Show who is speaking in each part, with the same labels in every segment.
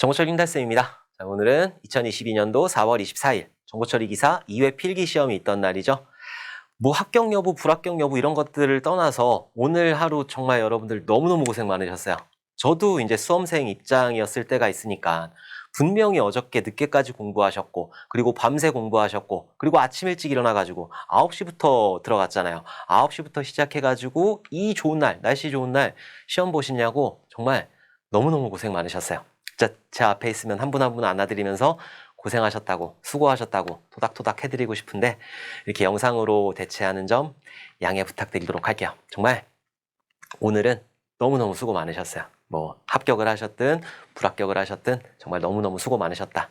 Speaker 1: 정보철 김달쌤입니다. 자, 오늘은 2022년도 4월 24일 정보처리 기사 2회 필기 시험이 있던 날이죠. 뭐 합격 여부, 불합격 여부 이런 것들을 떠나서 오늘 하루 정말 여러분들 너무너무 고생 많으셨어요. 저도 이제 수험생 입장이었을 때가 있으니까 분명히 어저께 늦게까지 공부하셨고 그리고 밤새 공부하셨고 그리고 아침 일찍 일어나 가지고 9시부터 들어갔잖아요. 9시부터 시작해 가지고 이 좋은 날, 날씨 좋은 날 시험 보시냐고 정말 너무너무 고생 많으셨어요. 진짜 제 앞에 있으면 한 분 한 분 안아드리면서 고생하셨다고 수고하셨다고 토닥토닥 해드리고 싶은데 이렇게 영상으로 대체하는 점 양해 부탁드리도록 할게요. 정말 오늘은 너무너무 수고 많으셨어요. 뭐 합격을 하셨든 불합격을 하셨든 정말 너무너무 수고 많으셨다.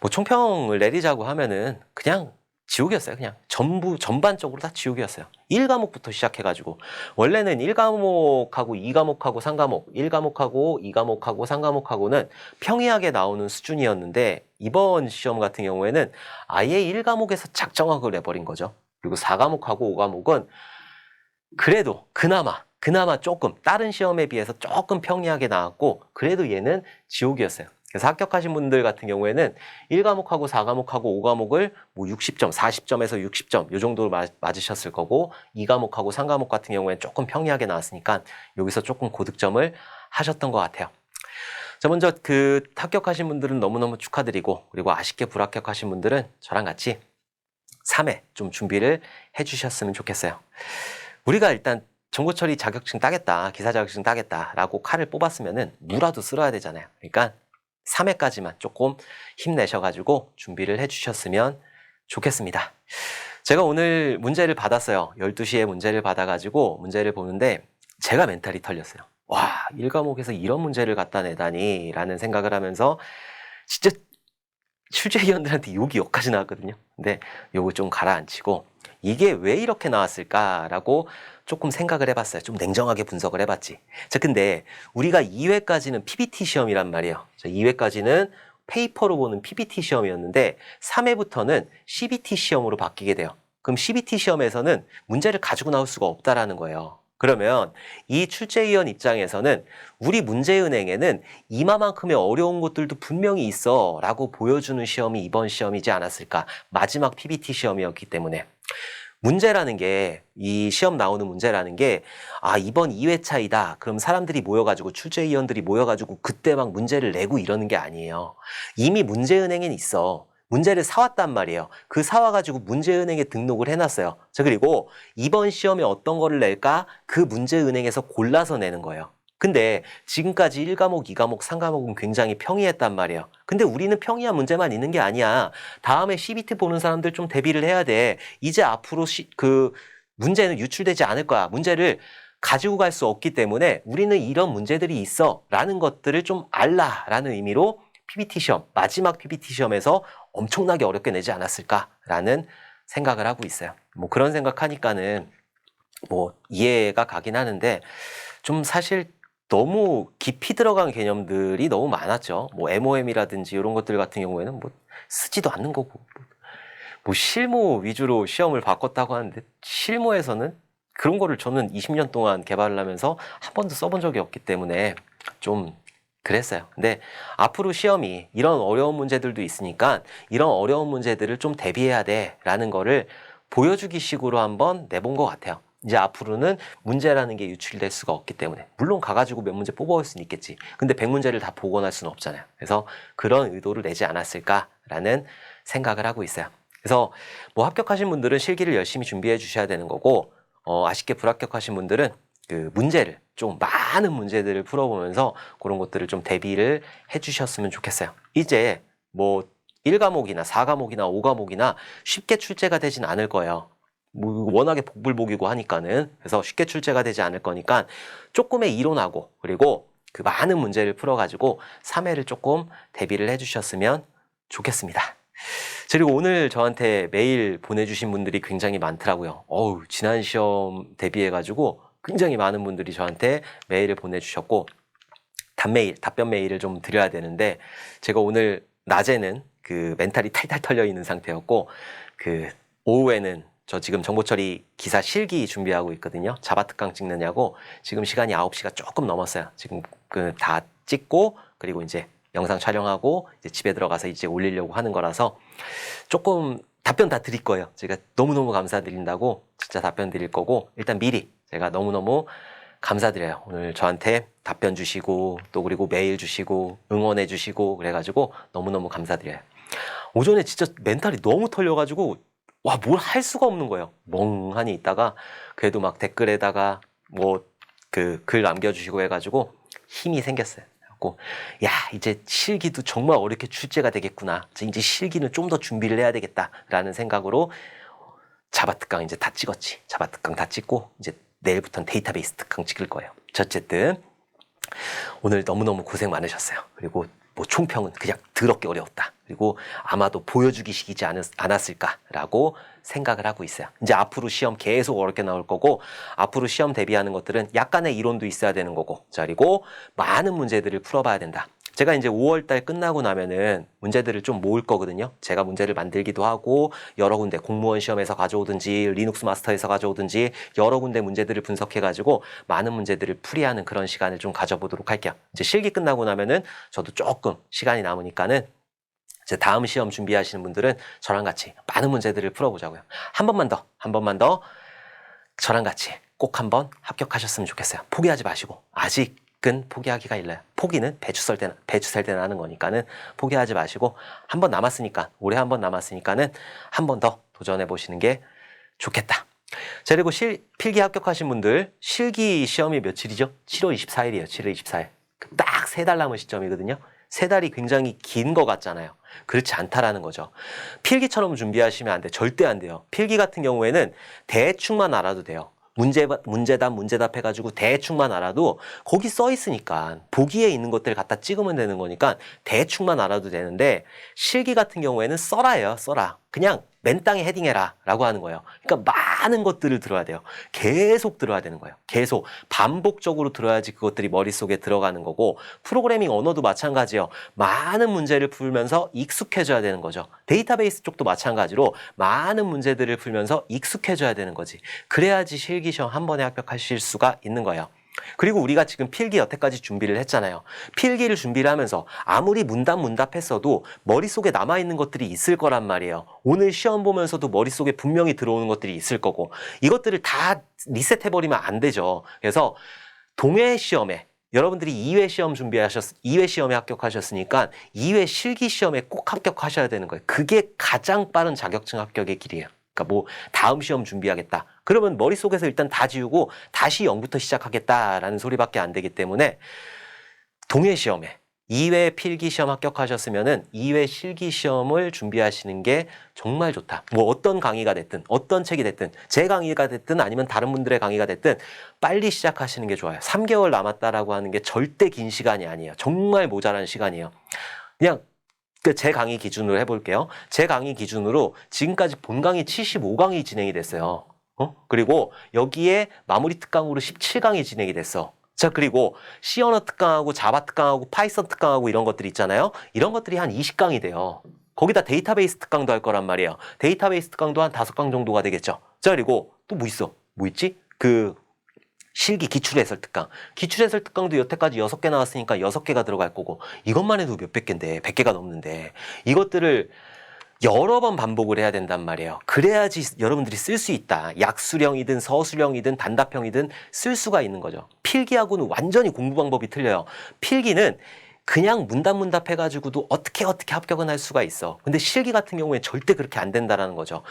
Speaker 1: 뭐 총평을 내리자고 하면은 그냥 지옥이었어요. 그냥 전부 전반적으로 다 지옥이었어요. 1과목부터 시작해 가지고 원래는 1과목하고 2과목하고 3과목, 1과목하고 2과목하고 3과목하고는 평이하게 나오는 수준이었는데 이번 시험 같은 경우에는 아예 1과목에서 작정하고 내버린 거죠. 그리고 4과목하고 5과목은 그래도 그나마 그나마 조금 다른 시험에 비해서 조금 평이하게 나왔고 그래도 얘는 지옥이었어요. 그래서 합격하신 분들 같은 경우에는 1과목하고 4과목하고 5과목을 뭐 60점, 40점에서 60점 요 정도로 맞, 맞으셨을 거고 2과목하고 3과목 같은 경우에는 조금 평이하게 나왔으니까 여기서 조금 고득점을 하셨던 것 같아요. 자, 먼저 그 합격하신 분들은 너무너무 축하드리고 그리고 아쉽게 불합격하신 분들은 저랑 같이 3회 좀 준비를 해주셨으면 좋겠어요. 우리가 일단 정보처리 자격증 따겠다, 기사 자격증 따겠다라고 칼을 뽑았으면은 무라도 쓸어야 되잖아요. 그러니까 3회까지만 조금 힘내셔가지고 준비를 해주셨으면 좋겠습니다. 제가 오늘 문제를 받았어요. 12시에 문제를 받아가지고 문제를 보는데 제가 멘탈이 털렸어요. 와, 1과목에서 이런 문제를 갖다 내다니 라는 생각을 하면서 진짜 출제위원들한테 욕이 욕까지 나왔거든요. 근데 요거 좀 가라앉히고 이게 왜 이렇게 나왔을까라고 조금 생각을 해봤어요. 좀 냉정하게 분석을 해봤지. 자, 근데 우리가 2회까지는 PPT 시험이란 말이에요. 자, 2회까지는 페이퍼로 보는 PPT 시험이었는데 3회부터는 CBT 시험으로 바뀌게 돼요. 그럼 CBT 시험에서는 문제를 가지고 나올 수가 없다라는 거예요. 그러면 이 출제위원 입장에서는 우리 문제은행에는 이마만큼의 어려운 것들도 분명히 있어 라고 보여주는 시험이 이번 시험이지 않았을까. 마지막 PBT 시험이었기 때문에. 문제라는 게, 이 시험 나오는 문제라는 게, 아, 이번 2회차이다. 그럼 사람들이 모여가지고, 출제위원들이 모여가지고, 그때 막 문제를 내고 이러는 게 아니에요. 이미 문제은행엔 있어. 문제를 사왔단 말이에요. 그 사와가지고 문제은행에 등록을 해놨어요. 자, 그리고 이번 시험에 어떤 거를 낼까? 그 문제은행에서 골라서 내는 거예요. 근데 지금까지 1과목, 2과목, 3과목은 굉장히 평이했단 말이에요. 근데 우리는 평이한 문제만 있는 게 아니야. 다음에 CBT 보는 사람들 좀 대비를 해야 돼. 이제 앞으로 시, 그 문제는 유출되지 않을 거야. 문제를 가지고 갈 수 없기 때문에 우리는 이런 문제들이 있어. 라는 것들을 좀 알라. 라는 의미로 PPT 시험, 마지막 PPT 시험에서 엄청나게 어렵게 내지 않았을까라는 생각을 하고 있어요. 뭐 그런 생각하니까는 뭐 이해가 가긴 하는데 좀 사실 너무 깊이 들어간 개념들이 너무 많았죠. 뭐 MOM이라든지 이런 것들 같은 경우에는 뭐 쓰지도 않는 거고 뭐 실무 위주로 시험을 바꿨다고 하는데 실무에서는 그런 거를 저는 20년 동안 개발을 하면서 한 번도 써본 적이 없기 때문에 좀 그랬어요. 근데 앞으로 시험이 이런 어려운 문제들도 있으니까 이런 어려운 문제들을 좀 대비해야 돼 라는 거를 보여주기 식으로 한번 내본 것 같아요. 이제 앞으로는 문제라는 게 유출될 수가 없기 때문에 물론 가가지고 몇 문제 뽑아올 수는 있겠지. 근데 100문제를 다 복원할 수는 없잖아요. 그래서 그런 의도를 내지 않았을까라는 생각을 하고 있어요. 그래서 뭐 합격하신 분들은 실기를 열심히 준비해 주셔야 되는 거고 어, 아쉽게 불합격하신 분들은 그 문제를 좀 많은 문제들을 풀어보면서 그런 것들을 좀 대비를 해주셨으면 좋겠어요. 이제 뭐 1과목이나 4과목이나 5과목이나 쉽게 출제가 되진 않을 거예요. 뭐 워낙에 복불복이고 하니까는 그래서 쉽게 출제가 되지 않을 거니까 조금의 이론하고 그리고 그 많은 문제를 풀어가지고 3회를 조금 대비를 해주셨으면 좋겠습니다. 그리고 오늘 저한테 메일 보내주신 분들이 굉장히 많더라고요. 어우, 지난 시험 대비해가지고 굉장히 많은 분들이 저한테 메일을 보내주셨고 답메일, 답변 메일을 좀 드려야 되는데 제가 오늘 낮에는 그 멘탈이 탈탈 털려 있는 상태였고 그 오후에는 저 지금 정보처리 기사 실기 준비하고 있거든요. 자바 특강 찍느냐고 지금 시간이 9시가 조금 넘었어요. 지금 그 다 찍고 그리고 이제 영상 촬영하고 이제 집에 들어가서 이제 올리려고 하는 거라서 조금 답변 다 드릴 거예요. 제가 너무너무 감사드린다고 진짜 답변 드릴 거고 일단 미리 제가 너무너무 감사드려요. 오늘 저한테 답변 주시고 또 그리고 메일 주시고 응원해 주시고 그래가지고 너무너무 감사드려요. 오전에 진짜 멘탈이 너무 털려가지고 와 뭘 할 수가 없는 거예요. 멍하니 있다가 그래도 막 댓글에다가 뭐 그 글 남겨주시고 해가지고 힘이 생겼어요. 그래갖고 야 이제 실기도 정말 어렵게 출제가 되겠구나. 이제 실기는 좀 더 준비를 해야 되겠다라는 생각으로 자바 특강 이제 다 찍었지. 자바 특강 다 찍고 이제 내일부터는 데이터베이스 특강 찍을 거예요. 어쨌든 오늘 너무너무 고생 많으셨어요. 그리고 뭐 총평은 그냥 더럽게 어려웠다. 그리고 아마도 보여주기식이지 않았, 않았을까라고 생각을 하고 있어요. 이제 앞으로 시험 계속 어렵게 나올 거고 앞으로 시험 대비하는 것들은 약간의 이론도 있어야 되는 거고 자 그리고 많은 문제들을 풀어봐야 된다. 제가 이제 5월 달 끝나고 나면은 문제들을 좀 모을 거거든요. 제가 문제를 만들기도 하고 여러 군데 공무원 시험에서 가져오든지 리눅스 마스터에서 가져오든지 여러 군데 문제들을 분석해 가지고 많은 문제들을 풀이하는 그런 시간을 좀 가져보도록 할게요. 이제 실기 끝나고 나면은 저도 조금 시간이 남으니까는 이제 다음 시험 준비하시는 분들은 저랑 같이 많은 문제들을 풀어보자고요. 한 번만 더, 한 번만 더 저랑 같이 꼭 한번 합격하셨으면 좋겠어요. 포기하지 마시고 아직 은 포기하기가 일러요. 포기는 배추 썰 때나 배추 살 때나 하는 거니까는 포기하지 마시고 한 번 남았으니까 올해 한 번 남았으니까는 한 번 더 도전해 보시는 게 좋겠다. 자 그리고 실, 필기 합격하신 분들 실기 시험이 며칠이죠? 7월 24일이에요. 7월 24일. 딱 세 달 남은 시점이거든요. 세 달이 굉장히 긴 것 같잖아요. 그렇지 않다라는 거죠. 필기처럼 준비하시면 안 돼. 절대 안 돼요. 필기 같은 경우에는 대충만 알아도 돼요. 문제, 문제답, 문제답 해가지고 대충만 알아도 거기 써 있으니까 보기에 있는 것들을 갖다 찍으면 되는 거니까 대충만 알아도 되는데 실기 같은 경우에는 써라예요. 써라. 그냥 맨 땅에 헤딩해라 라고 하는 거예요. 그러니까 많은 것들을 들어야 돼요. 계속 들어야 되는 거예요. 계속 반복적으로 들어야지 그것들이 머릿속에 들어가는 거고 프로그래밍 언어도 마찬가지예요. 많은 문제를 풀면서 익숙해져야 되는 거죠. 데이터베이스 쪽도 마찬가지로 많은 문제들을 풀면서 익숙해져야 되는 거지. 그래야지 실기시험 한 번에 합격하실 수가 있는 거예요. 그리고 우리가 지금 필기 여태까지 준비를 했잖아요. 필기를 준비를 하면서 아무리 문답 문답했어도 머릿속에 남아있는 것들이 있을 거란 말이에요. 오늘 시험 보면서도 머릿속에 분명히 들어오는 것들이 있을 거고 이것들을 다 리셋해버리면 안 되죠. 그래서 동해 시험에 여러분들이 2회 시험 준비하셨, 2회 시험에 합격하셨으니까 2회 실기 시험에 꼭 합격하셔야 되는 거예요. 그게 가장 빠른 자격증 합격의 길이에요. 그러니까 뭐 다음 시험 준비하겠다. 그러면 머릿속에서 일단 다 지우고 다시 0부터 시작하겠다라는 소리밖에 안 되기 때문에 동해 시험에 2회 필기 시험 합격하셨으면은 2회 실기 시험을 준비하시는 게 정말 좋다. 뭐 어떤 강의가 됐든 어떤 책이 됐든 제 강의가 됐든 아니면 다른 분들의 강의가 됐든 빨리 시작하시는 게 좋아요. 3개월 남았다라고 하는 게 절대 긴 시간이 아니에요. 정말 모자란 시간이에요. 그냥 그 제 강의 기준으로 해볼게요. 제 강의 기준으로 지금까지 본 강의 75강이 진행이 됐어요. 어? 그리고 여기에 마무리 특강으로 17강이 진행이 됐어. 자, 그리고 언어 특강하고 자바 특강하고 파이썬 특강하고 이런 것들 있잖아요. 이런 것들이 한 20강이 돼요. 거기다 데이터베이스 특강도 할 거란 말이에요. 데이터베이스 특강도 한 5강 정도가 되겠죠. 자, 그리고 또 뭐 있어? 뭐 있지? 그 실기 기출 해설 특강. 기출 해설 특강도 여태까지 6개 나왔으니까 6개가 들어갈 거고 이것만 해도 몇백 개인데 100개가 넘는데 이것들을 여러 번 반복을 해야 된단 말이에요. 그래야지 여러분들이 쓸 수 있다. 약수령이든 서술형이든 단답형이든 쓸 수가 있는 거죠. 필기하고는 완전히 공부 방법이 틀려요. 필기는 그냥 문답 문답 해가지고도 어떻게 어떻게 합격은 할 수가 있어. 근데 실기 같은 경우에 절대 그렇게 안 된다라는 거죠.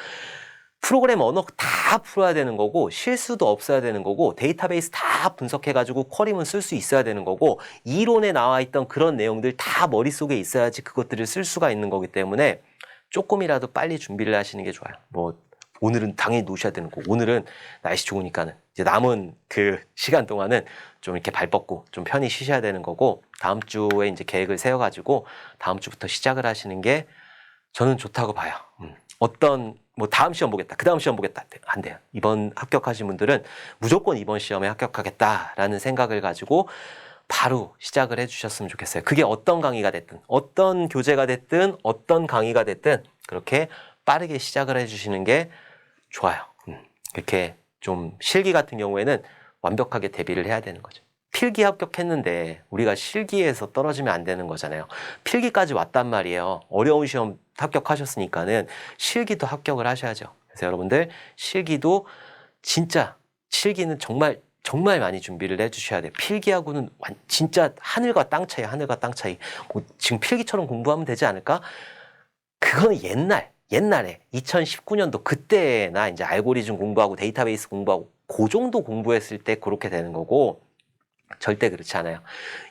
Speaker 1: 프로그램 언어 다 풀어야 되는 거고 실수도 없어야 되는 거고 데이터베이스 다 분석해가지고 쿼리문 쓸 수 있어야 되는 거고 이론에 나와 있던 그런 내용들 다 머릿속에 있어야지 그것들을 쓸 수가 있는 거기 때문에 조금이라도 빨리 준비를 하시는 게 좋아요. 뭐 오늘은 당연히 놓으셔야 되는 거고 오늘은 날씨 좋으니까는 이제 남은 그 시간 동안은 좀 이렇게 발 뻗고 좀 편히 쉬셔야 되는 거고 다음 주에 이제 계획을 세워가지고 다음 주부터 시작을 하시는 게 저는 좋다고 봐요. 음. 어떤 뭐 다음 시험 보겠다, 그 다음 시험 보겠다 안 돼요. 이번 합격하신 분들은 무조건 이번 시험에 합격하겠다라는 생각을 가지고 바로 시작을 해주셨으면 좋겠어요. 그게 어떤 강의가 됐든, 어떤 교재가 됐든, 어떤 강의가 됐든 그렇게 빠르게 시작을 해주시는 게 좋아요. 음, 이렇게 좀 실기 같은 경우에는 완벽하게 대비를 해야 되는 거죠. 필기 합격했는데 우리가 실기에서 떨어지면 안 되는 거잖아요. 필기까지 왔단 말이에요. 어려운 시험 합격하셨으니까는 실기도 합격을 하셔야죠. 그래서 여러분들 실기도 진짜 실기는 정말 정말 많이 준비를 해주셔야 돼요. 필기하고는 완- 진짜 하늘과 땅 차이, 하늘과 땅 차이. 뭐 지금 필기처럼 공부하면 되지 않을까? 그거는 옛날, 옛날에 2019년도 그때나 이제 알고리즘 공부하고 데이터베이스 공부하고 그 정도 공부했을 때 그렇게 되는 거고 절대 그렇지 않아요.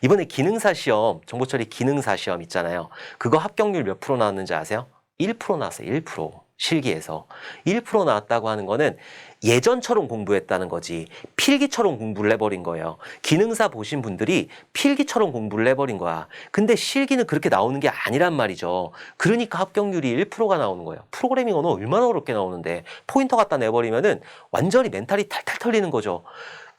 Speaker 1: 이번에 기능사 시험, 정보처리 기능사 시험 있잖아요. 그거 합격률 몇 프로 나왔는지 아세요? 1% 나왔어요. 1%. 실기에서. 1% 나왔다고 하는 거는 예전처럼 공부했다는 거지 필기처럼 공부를 해버린 거예요. 기능사 보신 분들이 필기처럼 공부를 해버린 거야. 근데 실기는 그렇게 나오는 게 아니란 말이죠. 그러니까 합격률이 1%가 나오는 거예요. 프로그래밍 언어 얼마나 어렵게 나오는데 포인터 갖다 내버리면은 완전히 멘탈이 탈탈 털리는 거죠.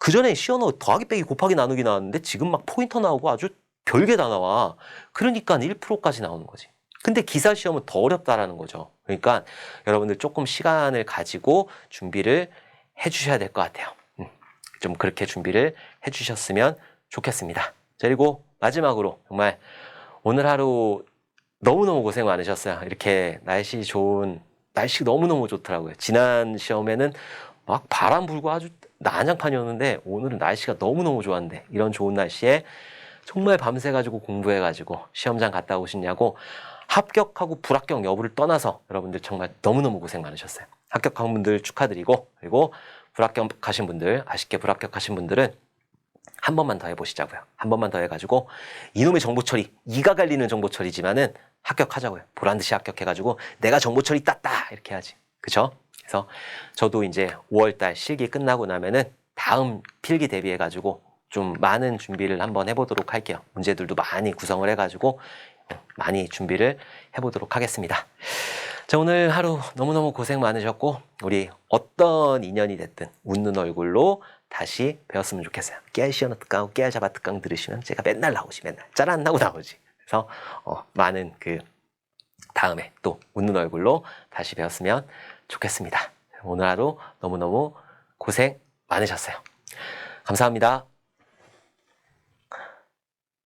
Speaker 1: 그 전에 시언어 더하기 빼기 곱하기 나누기 나왔는데 지금 막 포인터 나오고 아주 별게 다 나와. 그러니까 1%까지 나오는 거지. 근데 기사 시험은 더 어렵다라는 거죠. 그러니까 여러분들 조금 시간을 가지고 준비를 해 주셔야 될 것 같아요. 음, 좀 그렇게 준비를 해 주셨으면 좋겠습니다. 자, 그리고 마지막으로 정말 오늘 하루 너무너무 고생 많으셨어요. 이렇게 날씨 좋은, 날씨 너무너무 좋더라고요. 지난 시험에는 막 바람 불고 아주 난장판이었는데 오늘은 날씨가 너무너무 좋았는데 이런 좋은 날씨에 정말 밤새 가지고 공부해 가지고 시험장 갔다 오시냐고 합격하고 불합격 여부를 떠나서 여러분들 정말 너무너무 고생 많으셨어요. 합격한 분들 축하드리고 그리고 불합격하신 분들 아쉽게 불합격하신 분들은 한 번만 더 해보시자고요. 한 번만 더 해가지고 이놈의 정보 처리 이가 갈리는 정보 처리지만은 합격하자고요. 보란 듯이 합격해가지고 내가 정보 처리 땄다 이렇게 하지. 그죠? 그래서 저도 이제 5월달 실기 끝나고 나면은 다음 필기 대비해 가지고 좀 많은 준비를 한번 해보도록 할게요. 문제들도 많이 구성을 해가지고 많이 준비를 해보도록 하겠습니다. 자, 오늘 하루 너무너무 고생 많으셨고, 우리 어떤 인연이 됐든 웃는 얼굴로 다시 배웠으면 좋겠어요. 깨알 시어너 특강, 잡아 특강 들으시면 제가 맨날 나오지, 맨날. 짤 안 나고 나오지. 그래서, 어, 많은 그, 다음에 또 웃는 얼굴로 다시 배웠으면 좋겠습니다. 오늘 하루 너무너무 고생 많으셨어요. 감사합니다.